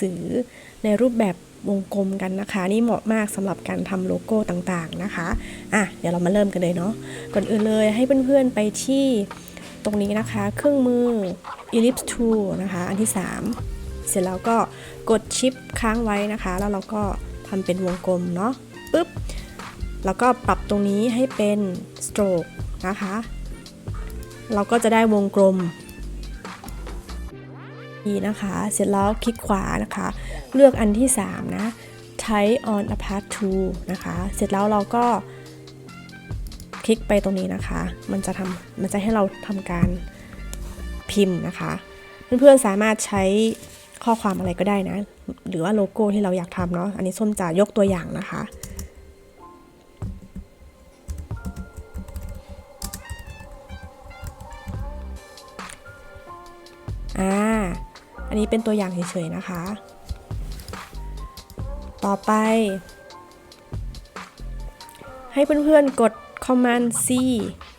สือในรูปแบบวงกลมกันนะคะ นี่เหมาะมากสำหรับการทำโลโก้ต่างๆนะคะอะเดี๋ยวเรามาเริ่มกันเลยเนาะก่อนอื่นเลยให้เพื่อนๆไปที่ตรงนี้นะคะ เครื่องมือ ellipse tool นะคะ อันที่ 3 เสร็จแล้วก็กดชิปค้างไว้นะคะ แล้วเราก็ทำเป็นวงกลมเนาะปึ๊บแล้วก็ปรับตรงนี้ให้เป็น stroke นะคะ เราก็จะได้วงกลม นี่นะคะ เสร็จแล้วคลิกขวานะคะ เลือกอันที่ 3 นะ type on a path to นะคะ เสร็จแล้วเราก็ คลิกไปตรงนี้นะคะ มันจะทำมันจะให้เราทำการพิมพ์นะคะ เพื่อนๆสามารถใช้ข้อความอะไรก็ได้นะ หรือว่าโลโก้ที่เราอยากทำเนาะ อันนี้ส้มจะยกตัวอย่างนะคะ นนี้เป็นตัวอย่างเฉยๆนะคะ ต่อไป ให้เพื่อนๆกด Command C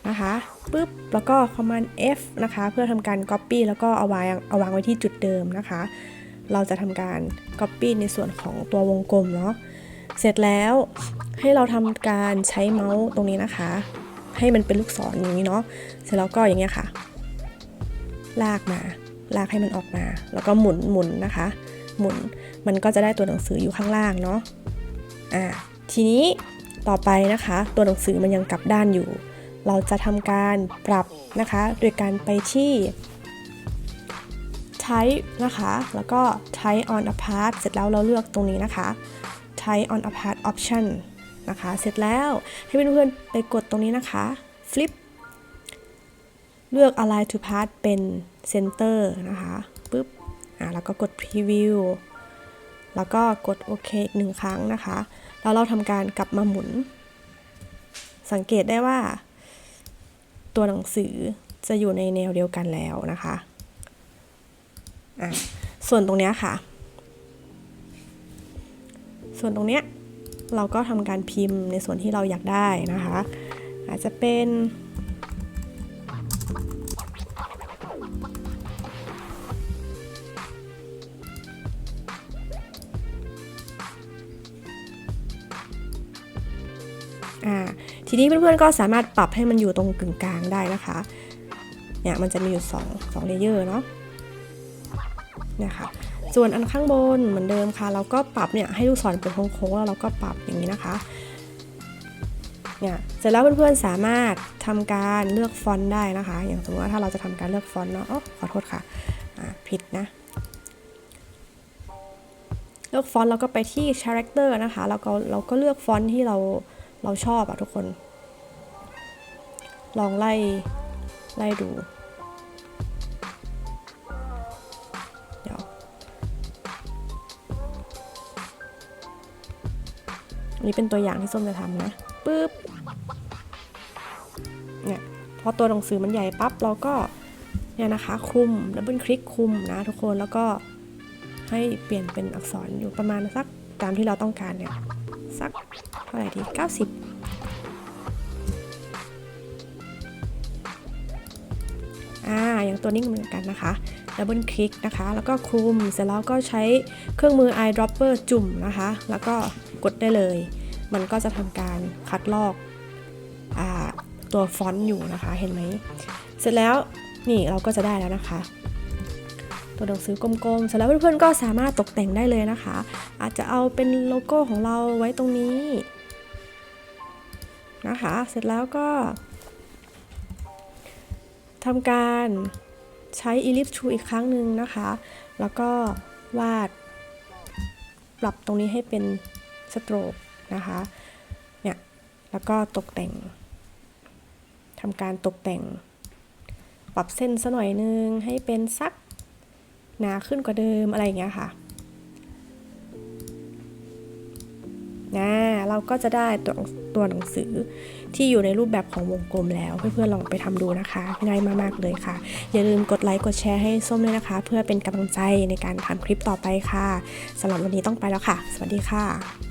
นะคะปุ๊บแล้วก็ Command F นะคะ เพื่อทำการ Copy แล้วก็เอาวางเอาวางไว้ที่จุดเดิมนะคะ เราจะทำการ Copy ในส่วนของตัววงกลมเนาะเสร็จแล้วให้เราทำการใช้เมาส์ตรงนี้นะคะ ให้มันเป็นลูกศรอย่างนี้เนาะเสร็จแล้วก็อย่างเงี้ยค่ะ ลากมา ลากให้มันออกมา แล้วก็หมุนหมุนนะคะ หมุนมันก็จะได้ตัวหนังสืออยู่ข้างล่างเนาะอ่าทีนี้ต่อไปนะคะ ตัวหนังสือมันยังกลับด้านอยู่ เราจะทำการปรับนะคะ โดยการไปที่ type นะคะ แล้วก็ type on a path เสร็จแล้วเราเลือกตรงนี้นะคะ type on a path option นะคะ เสร็จแล้วให้เพื่อนๆไปกดตรงนี้นะคะ flip เลือก align to path เป็น center นะคะปุ๊บอ่าแล้วก็กด preview แล้วก็กดโอเคอีกหนึ่งครั้งนะคะ แล้วเราทำการกลับมาหมุน สังเกตได้ว่า ตัวหนังสือจะอยู่ในแนวเดียวกันแล้วนะคะะส่วนตรงนี้ค่ะ ส่วนตรงนี้เราก็ทำการพิมพ์ในส่วนที่เราอยากได้นะคะ อาจจะเป็น ทีนี้เพื่อนๆก็สามารถปรับให้มันอยู่ตรงกึ่งกลางได้นะคะ เนี่ยมันจะมีอยู่2 2เลเยอร์เนาะเนี่ยค่ะส่วนอันข้างบนเหมือนเดิมค่ะ เราก็ปรับเนี่ยให้ลูกศรเป็นโค้งๆแล้วเราก็ปรับอย่างนี้นะคะเนี่ยเสร็จแล้วเพื่อนๆสามารถทำการเลือกฟอนต์ได้นะคะ อย่างสมมติว่าถ้าเราจะทำการเลือกฟอนต์เนาะอ๋อขอโทษค่ะผิดนะ เลือกฟอนต์เราก็ไปที่ character นะคะแล้วก็เราก็เลือกฟอนต์ที่เรา เราชอบอะทุกคน ลองไล่ ไล่ดู เดี๋ยวนนี้เป็นตัวอย่างที่ส้มจะทำนะปึ๊บเนี่ยพอตัวหนังสือมันใหญ่ปั๊บเราก็เนี่ยนะคะคุมดับเบิลคลิกคุมนะทุกคนแล้วก็ให้เปลี่ยนเป็นอักษรอยู่ประมาณสักตามที่เราต้องการเนี่ยสัก เท่าไหร่ดี90อ่าอย่างตัวนี้เหมือนกันนะคะดับเบิลคลิกนะคะ แล้วก็คลุมเสร็จแล้วก็ใช้เครื่องมือ eyedropper จุ่มนะคะ แล้วก็กดได้เลย มันก็จะทำการคัดลอกอตัวฟอนต์อยู่นะคะเห็นไหม เสร็จแล้วนี่เราก็จะได้แล้วนะคะ ตัวหนังสือกลมๆ เสร็จแล้วเพื่อนๆก็สามารถตกแต่งได้เลยนะคะ อาจจะเอาเป็นโลโก้ของเราไว้ตรงนี้ นะคะ เสร็จแล้วก็ทำการใช้ ellipse tool อีกครั้งหนึ่งนะคะ แล้วก็วาด ปรับตรงนี้ให้เป็นสโตรกนะคะ เนี่ย แล้วก็ตกแต่งทำการตกแต่ง ปรับเส้นสักหน่อยนึงให้เป็นสักหนาขึ้นกว่าเดิมอะไรอย่างเงี้ยค่ะนะ เราก็จะได้ตัวตัวหนังสือที่อยู่ในรูปแบบของวงกลมแล้ว เพื่อนๆลองไปทำดูนะคะง่ายมากๆเลยค่ะ อย่าลืมกดไลค์กดแชร์ให้ส้มด้วยนะคะ เพื่อเป็นกำลังใจในการทำคลิปต่อไปค่ะสำหรับวันนี้ต้องไปแล้วค่ะ สวัสดีค่ะ